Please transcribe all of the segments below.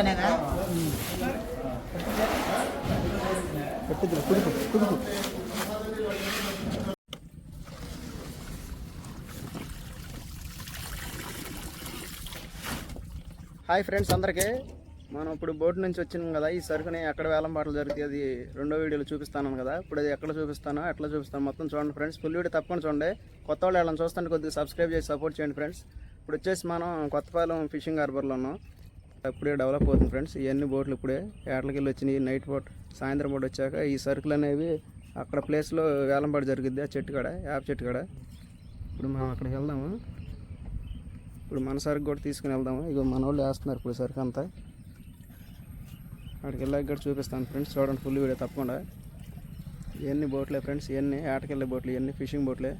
Hi friends అందరికీ. మనం ఇప్పుడు బోట్ నుంచి వచ్చినాం కదా ఈ సరుకుని ఎక్కడ వేలం పాటలు అది రెండో వీడియోలో చూపిస్తాను కదా. ఇప్పుడు అది ఎక్కడ చూపిస్తానో ఎట్లా చూపిస్తాను మొత్తం చూడండి ఫ్రెండ్స్. ఫుల్ వీడియో తప్పకుండా చూడండి. కొత్త వాళ్ళు వాళ్ళని చూస్తాను కొద్దిగా సబ్స్క్రైబ్ చేసి సపోర్ట్ చేయండి ఫ్రెండ్స్. ఇప్పుడు వచ్చేసి మనం కొత్తపాలెం ఫిషింగ్ హార్బర్లో ఉన్నాం. ఇప్పుడే డెవలప్ అవుతుంది ఫ్రెండ్స్. ఇవన్నీ బోట్లు ఇప్పుడే ఏటలకి వెళ్ళి వచ్చినాయి. నైట్ బోట్ సాయంత్రం బోట్ వచ్చాక ఈ సరుకులు అనేవి అక్కడ ప్లేస్లో వేలం జరుగుద్ది ఆ చెట్టు కాడ యాప్ చెట్టు కాడ. ఇప్పుడు మనం అక్కడికి వెళ్దాము. ఇప్పుడు మన సరుకు కూడా తీసుకుని వెళ్దాము. ఇక మన వాళ్ళు వేస్తున్నారు ఇప్పుడు సరుకు అంతా. అక్కడికి వెళ్ళాక కూడా చూపిస్తాను ఫ్రెండ్స్. చూడండి ఫుల్ వీడియో తప్పకుండా. ఇవన్నీ బోట్లే ఫ్రెండ్స్ ఇవన్నీ ఆటకెళ్ళే బోట్లు ఇవన్నీ ఫిషింగ్ బోట్లే.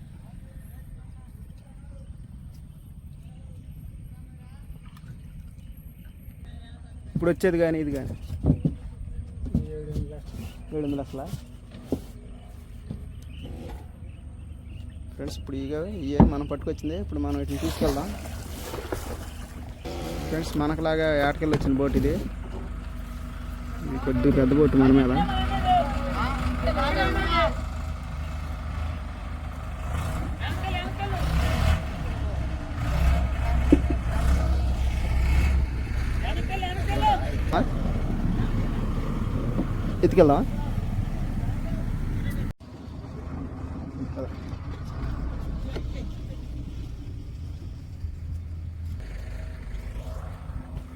ఇప్పుడు వచ్చేది కానీ ఇది కానీ. ఏడు ఎనిమిది లక్షల? ఫ్రెండ్స్ ఇప్పుడు ఇక ఇవే మనం పట్టుకొచ్చింది ఇప్పుడు మనం వీటిని తీసుకెళ్దాం. ఫ్రెండ్స్ మనకులాగా ఏటకెళ్ళి వచ్చిన బోట్ ఇది కొద్ది పెద్ద బోట్ మన మీద. ఎత్తుకెళ్దాం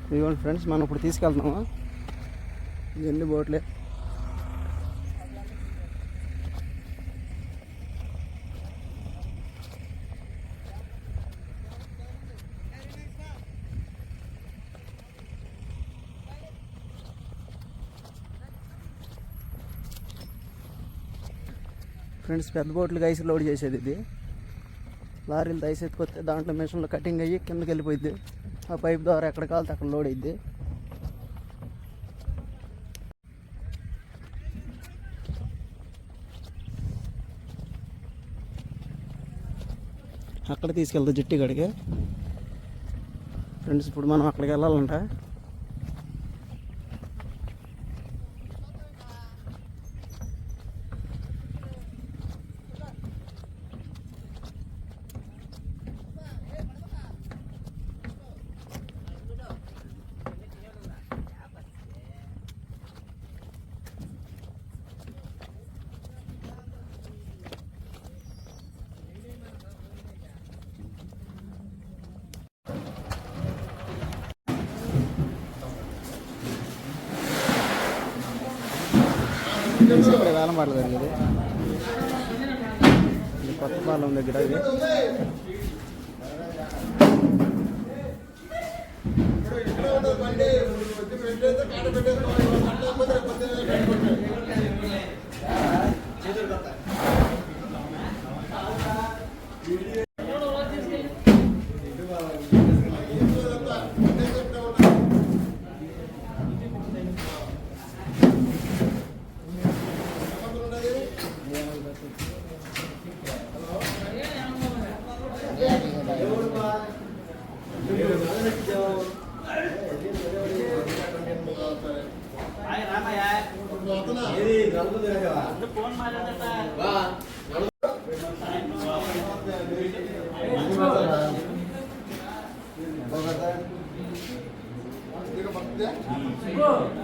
ఇదిగోండి ఫ్రెండ్స్ మనం ఇప్పుడు తీసుకెళ్తున్నాము? ఎన్ని బోట్లే. ఫ్రెండ్స్ పెద్ద బోట్లకి ఐస్ లోడ్ చేసేది ఇది. లారీలు ఐస్ ఎత్తుకొస్తే దాంట్లో మిషన్లో కటింగ్ అయ్యి కిందకి వెళ్ళిపోయింది ఆ పైప్ ద్వారా ఎక్కడ కావాలితే అక్కడ లోడ్ అయింది అక్కడ తీసుకెళ్తా జట్టి గడికి ఫ్రెండ్స్ ఇప్పుడు మనం అక్కడికి వెళ్ళాలంట. ఫ్రెండ్స్ ఇక్కడ వేలం పాటలు జరిగేది ఇది కొత్త పాలెం దగ్గర ఇది 이거 봤는데?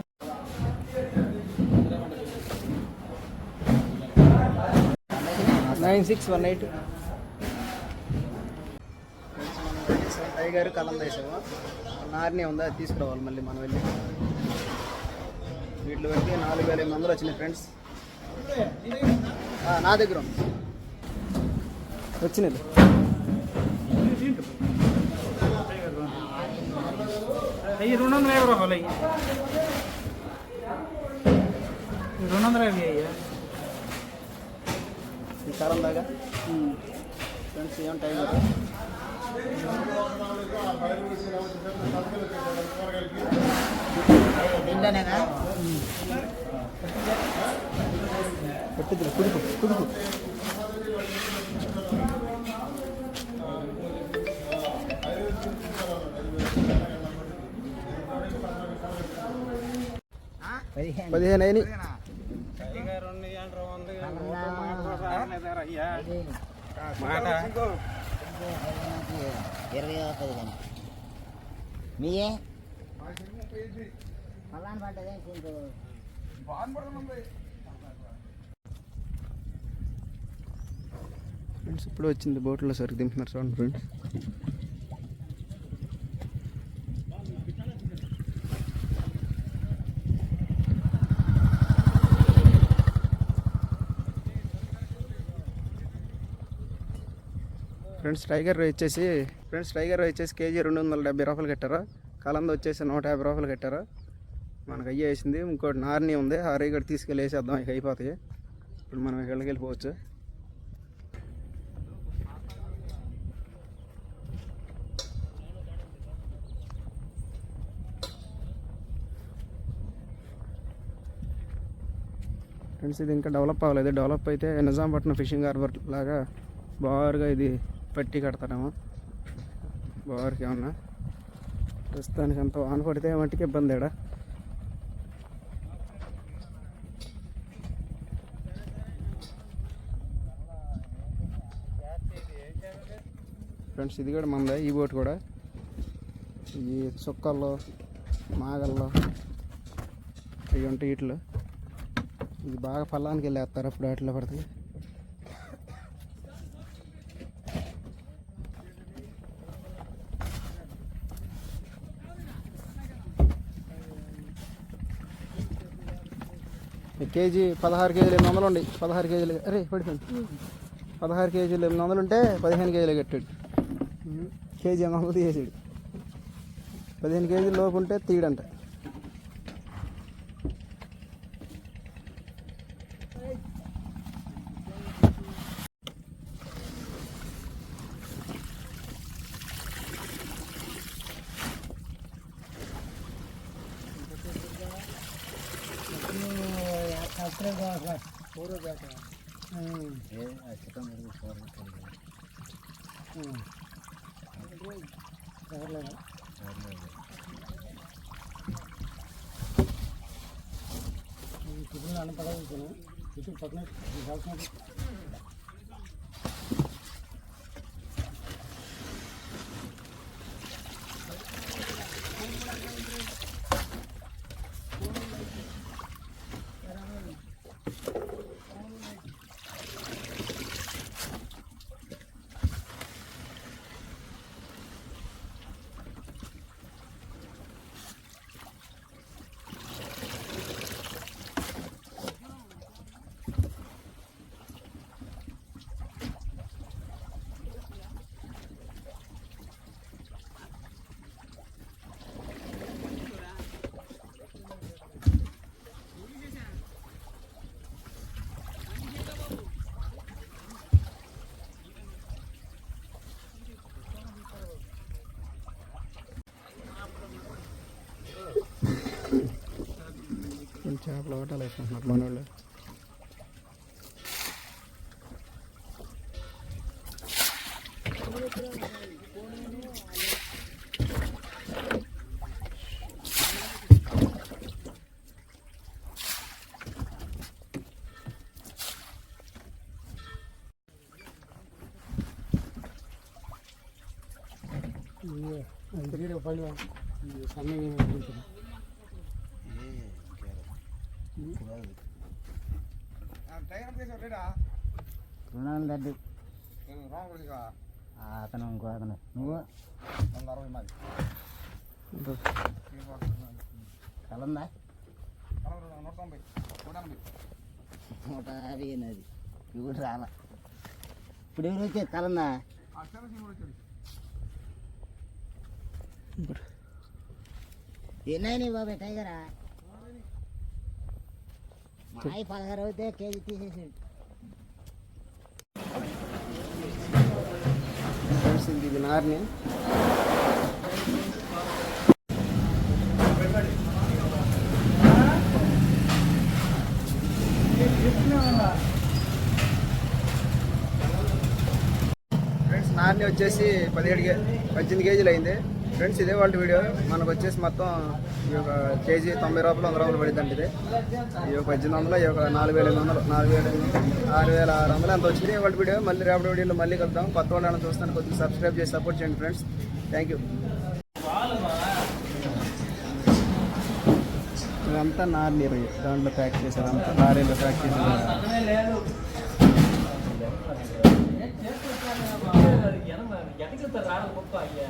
Nine six one eight. Tiger కలం వేసాము నారిని ఉందా? అది తీసుకురావాలి మళ్ళీ మనం వెళ్ళి. వీటిలో పెట్టి నాలుగు వేల ఎనిమిది వందలు వచ్చినాయి ఫ్రెండ్స్. ఆ, నా దగ్గర ఉంది. వచ్చినది. అయ్యి రెండు వందల యాభై రూపాయలు అయ్యి రెండు వందల యాభై అయ్యా? ఈ కాలం దాకా ఫ్రెండ్స్ ఏం టైగర్ దీంట్లోనేనా పెట్టిద్దు కుదుపు కుదుపు పదిహేను పదిహేను అయినాయి మీయే? పడ్డదే ఫ్రెండ్స్ ఇప్పుడు వచ్చింది బోట్లో సరుకు దింపుతున్నారు చూడండి ఫ్రెండ్స్ ఫ్రెండ్స్ టైగర్ వచ్చేసి ఫ్రెండ్స్ టైగర్ వచ్చేసి కేజీ రెండు వందల డెబ్బై రూపాయలు కట్టారు. కలంద వచ్చేసి నూట యాభై రూపాయలు కట్టారు. మనకు అయ్యే వేసింది. ఇంకోటి నార్ని ఉంది. ఆ రేగడి తీసుకెళ్ళి వేసేద్దాం ఇక అయిపోతాయి. ఇప్పుడు మనం ఇక్కడికి వెళ్ళిపోవచ్చు. ఫ్రెండ్స్ ఇది ఇంకా డెవలప్ అవ్వలేదు. డెవలప్ అయితే నిజాంపట్నం ఫిషింగ్ హార్బర్ లాగా బారుగా ఇది పట్టి కడతారేమో. బారుకి ఏమన్నా? ప్రస్తుతానికి అంత వాన పడితే మట్టికి ఇబ్బంది ఏడా? ఫ్రెండ్స్ ఇది కూడా మందే ఈ బోట్ కూడా. ఈ చుక్కల్లో మాగల్లో ఇవి ఉంటాయి వీటిలో. ఇది బాగా ఫలానికి వెళ్ళేస్తారు అప్పుడు వాటిలో పడుతుంది ఈ కేజీ పదహారు కేజీలు ఎనిమిది వందలు ఉండి పదహారు కేజీలు అరే పడిపోయింది. పదహారు కేజీలు ఎనిమిది వందలు ఉంటే పదిహేను కేజీలు కట్టాడు. కేజీ ఎనిమిది వందలు తీసేసాడు. పదిహేను కేజీల లోపు ఉంటే తీయడంట. అక్కడే కాక ఊరే కాక చికెన్ తగలేదు చికెన్ అన్నపడ ఇటు పక్కన చేపలు ఒకటి అలా వేసుకుంటున్నారు మన వాళ్ళు పండుగ సమయం రుణాలు లడ్డు అతను ఇంకో అతను. నువ్వు? వంద అరవై మాది కలందా? నూట యాభై అది ఇప్పుడు రాలా. ఇప్పుడు ఎవరు వచ్చారు? కలందా? ఏనాయని బాబాయ్ టైగరా? పదహారు అయితే కేజీ ఇది నారిని ఫ్రెండ్స్ నారిని వచ్చేసి పదిహేడు కే పద్దెనిమిది కేజీలు అయింది. ఫ్రెండ్స్ ఇదే వాళ్ళ వీడియో మనకు వచ్చేసి మొత్తం ఈ యొక్క కేజీ తొంభై రూపాయలు వంద రూపాయలు పడిందండి ఇది ఈ యొక్క పద్దెనిమిది వందలు ఈ యొక్క నాలుగు వేల ఎనిమిది వందలు నాలుగు వేల ఆరు వేల ఆరు వందలు ఎంత వచ్చింది వాళ్ళ వీడియో మళ్ళీ రేపటి వీడియోలో మళ్ళీ కలుద్దాం కొత్త వాళ్ళని చూస్తాను కొద్దిగా సబ్స్క్రైబ్ చేసి సపోర్ట్ చేయండి ఫ్రెండ్స్ థ్యాంక్ యూ ఇదంతా నార్ దాంట్లో ప్యాక్ చేశారు అంతా లారీలో ప్యాక్ చేశారు ఎనక రాదు అయ్యా